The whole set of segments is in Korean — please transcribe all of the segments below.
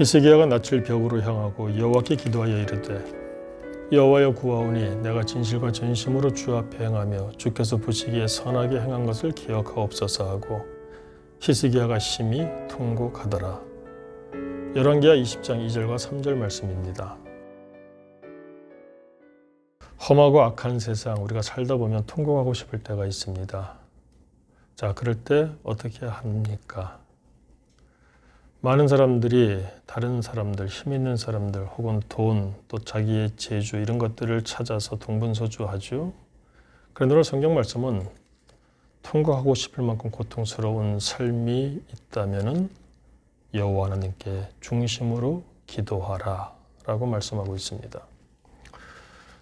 히스기야가 낯을 벽으로 향하고 여호와께 기도하여 이르되 여호와여 구하오니 내가 진실과 전심으로 주 앞에 행하며 주께서 보시기에 선하게 행한 것을 기억하옵소서 하고 히스기야가 심히 통곡하더라. 열왕기하 20장 2절과 3절 말씀입니다. 험하고 악한 세상 우리가 살다 보면 통곡하고 싶을 때가 있습니다. 자, 그럴 때 어떻게 합니까? 많은 사람들이 다른 사람들, 힘 있는 사람들 혹은 돈, 또 자기의 재주 이런 것들을 찾아서 동분서주하죠. 오늘 성경 말씀은 통과하고 싶을 만큼 고통스러운 삶이 있다면은 여호와 하나님께 중심으로 기도하라라고 말씀하고 있습니다.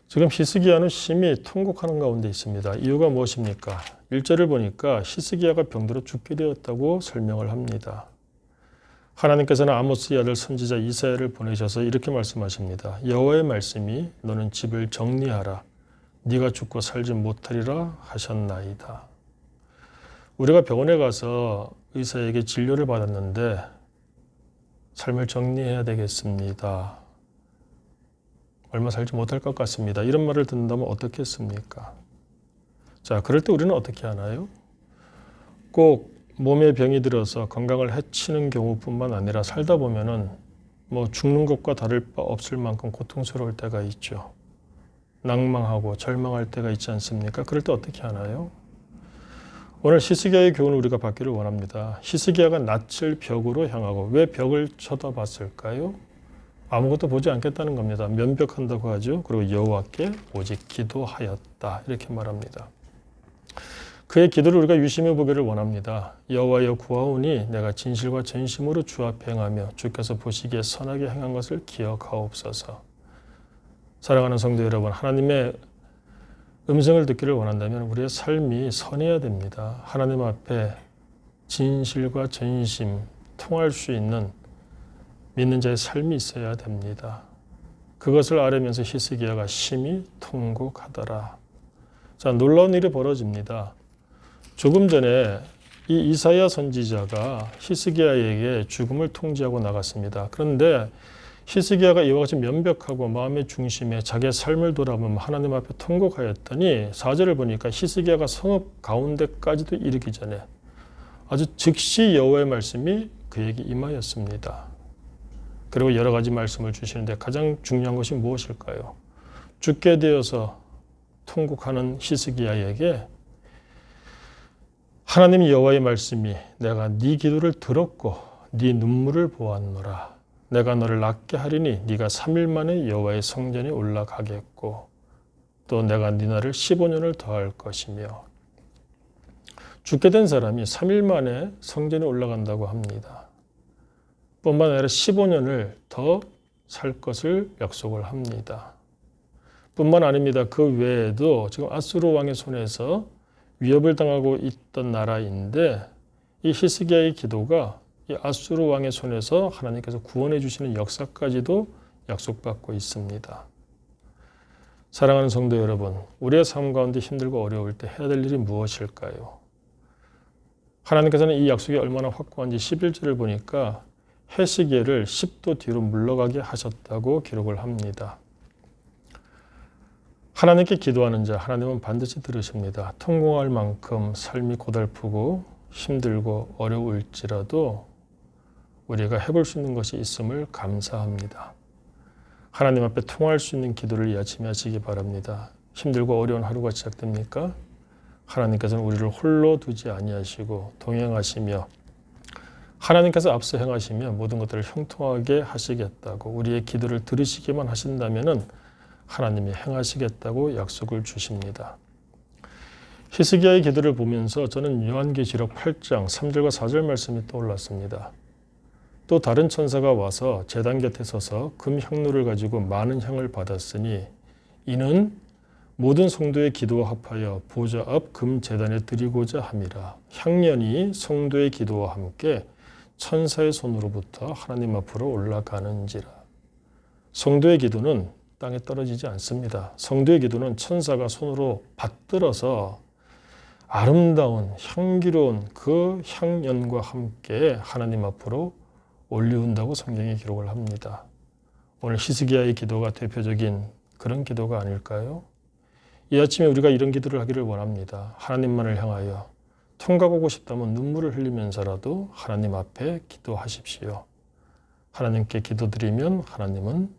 지금 히스기야는 심히 통곡하는 가운데 있습니다. 이유가 무엇입니까? 1절을 보니까 히스기야가 병들어 죽게 되었다고 설명을 합니다. 하나님께서는 아모스의 아들 선지자 이사야를 보내셔서 이렇게 말씀하십니다. 여호와의 말씀이 너는 집을 정리하라. 네가 죽고 살지 못하리라 하셨나이다. 우리가 병원에 가서 의사에게 진료를 받았는데 삶을 정리해야 되겠습니다. 얼마 살지 못할 것 같습니다. 이런 말을 듣는다면 어떻겠습니까? 자, 그럴 때 우리는 어떻게 하나요? 꼭 몸에 병이 들어서 건강을 해치는 경우뿐만 아니라 살다 보면은 뭐 죽는 것과 다를 바 없을 만큼 고통스러울 때가 있죠. 낭망하고 절망할 때가 있지 않습니까? 그럴 때 어떻게 하나요? 오늘 히스기야의 교훈을 우리가 받기를 원합니다. 히스기야가 낯을 벽으로 향하고 왜 벽을 쳐다봤을까요? 아무것도 보지 않겠다는 겁니다. 면벽한다고 하죠. 그리고 여호와께 오직 기도하였다 이렇게 말합니다. 그의 기도를 우리가 유심히 보기를 원합니다. 여호와여 구하오니 내가 진실과 전심으로 주 앞에 행하며 주께서 보시기에 선하게 행한 것을 기억하옵소서. 사랑하는 성도 여러분, 하나님의 음성을 듣기를 원한다면 우리의 삶이 선해야 됩니다. 하나님 앞에 진실과 전심 통할 수 있는 믿는 자의 삶이 있어야 됩니다. 그것을 알으면서 히스기야가 심히 통곡하더라. 자, 놀라운 일이 벌어집니다. 조금 전에 이 이사야 선지자가 히스기야에게 죽음을 통지하고 나갔습니다. 그런데 히스기야가 이와 같이 면벽하고 마음의 중심에 자기의 삶을 돌아보며 하나님 앞에 통곡하였더니 사절을 보니까 히스기야가 성읍 가운데까지도 이르기 전에 아주 즉시 여호와의 말씀이 그에게 임하였습니다. 그리고 여러 가지 말씀을 주시는데 가장 중요한 것이 무엇일까요? 죽게 되어서 통곡하는 히스기야에게 하나님 여호와의 말씀이 내가 네 기도를 들었고 네 눈물을 보았노라. 내가 너를 낫게 하리니 네가 3일 만에 여호와의 성전에 올라가겠고 또 내가 네 날을 15년을 더할 것이며 죽게 된 사람이 3일 만에 성전에 올라간다고 합니다. 뿐만 아니라 15년을 더 살 것을 약속을 합니다. 뿐만 아닙니다. 그 외에도 지금 아수르 왕의 손에서 위협을 당하고 있던 나라인데 이 히스기야의 기도가 이 아수르 왕의 손에서 하나님께서 구원해 주시는 역사까지도 약속받고 있습니다. 사랑하는 성도 여러분, 우리의 삶 가운데 힘들고 어려울 때 해야 될 일이 무엇일까요? 하나님께서는 이 약속이 얼마나 확고한지 11절을 보니까 해시계를 10도 뒤로 물러가게 하셨다고 기록을 합니다. 하나님께 기도하는 자 하나님은 반드시 들으십니다. 통곡할 만큼 삶이 고달프고 힘들고 어려울지라도 우리가 해볼 수 있는 것이 있음을 감사합니다. 하나님 앞에 통할 수 있는 기도를 이 아침에 하시기 바랍니다. 힘들고 어려운 하루가 시작됩니까? 하나님께서는 우리를 홀로 두지 아니하시고 동행하시며 하나님께서 앞서 행하시며 모든 것들을 형통하게 하시겠다고 우리의 기도를 들으시기만 하신다면은 하나님이 행하시겠다고 약속을 주십니다. 히스기야의 기도를 보면서 저는 요한계시록 8장 3절과 4절 말씀이 떠올랐습니다. 또 다른 천사가 와서 제단 곁에 서서 금 향로를 가지고 많은 향을 받았으니 이는 모든 성도의 기도와 합하여 보좌 앞 금 제단에 드리고자 함이라. 향년이 성도의 기도와 함께 천사의 손으로부터 하나님 앞으로 올라가는지라. 성도의 기도는 땅에 떨어지지 않습니다. 성도의 기도는 천사가 손으로 받들어서 아름다운 향기로운 그 향연과 함께 하나님 앞으로 올리운다고 성경이 기록을 합니다. 오늘 히스기야의 기도가 대표적인 그런 기도가 아닐까요? 이 아침에 우리가 이런 기도를 하기를 원합니다. 하나님만을 향하여 통과하고 싶다면 눈물을 흘리면서라도 하나님 앞에 기도하십시오. 하나님께 기도드리면 하나님은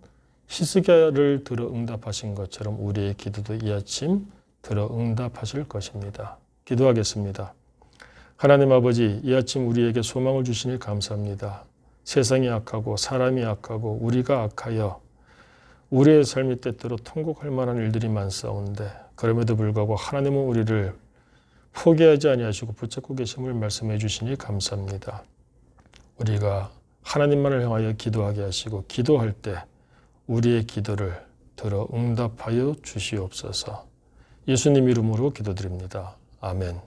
히스기야를 들어 응답하신 것처럼 우리의 기도도 이 아침 들어 응답하실 것입니다. 기도하겠습니다. 하나님 아버지, 이 아침 우리에게 소망을 주시니 감사합니다. 세상이 악하고 사람이 악하고 우리가 악하여 우리의 삶이 때때로 통곡할 만한 일들이 많사온데 그럼에도 불구하고 하나님은 우리를 포기하지 아니하시고 붙잡고 계심을 말씀해 주시니 감사합니다. 우리가 하나님만을 향하여 기도하게 하시고 기도할 때 우리의 기도를 들어 응답하여 주시옵소서. 예수님 이름으로 기도드립니다. 아멘.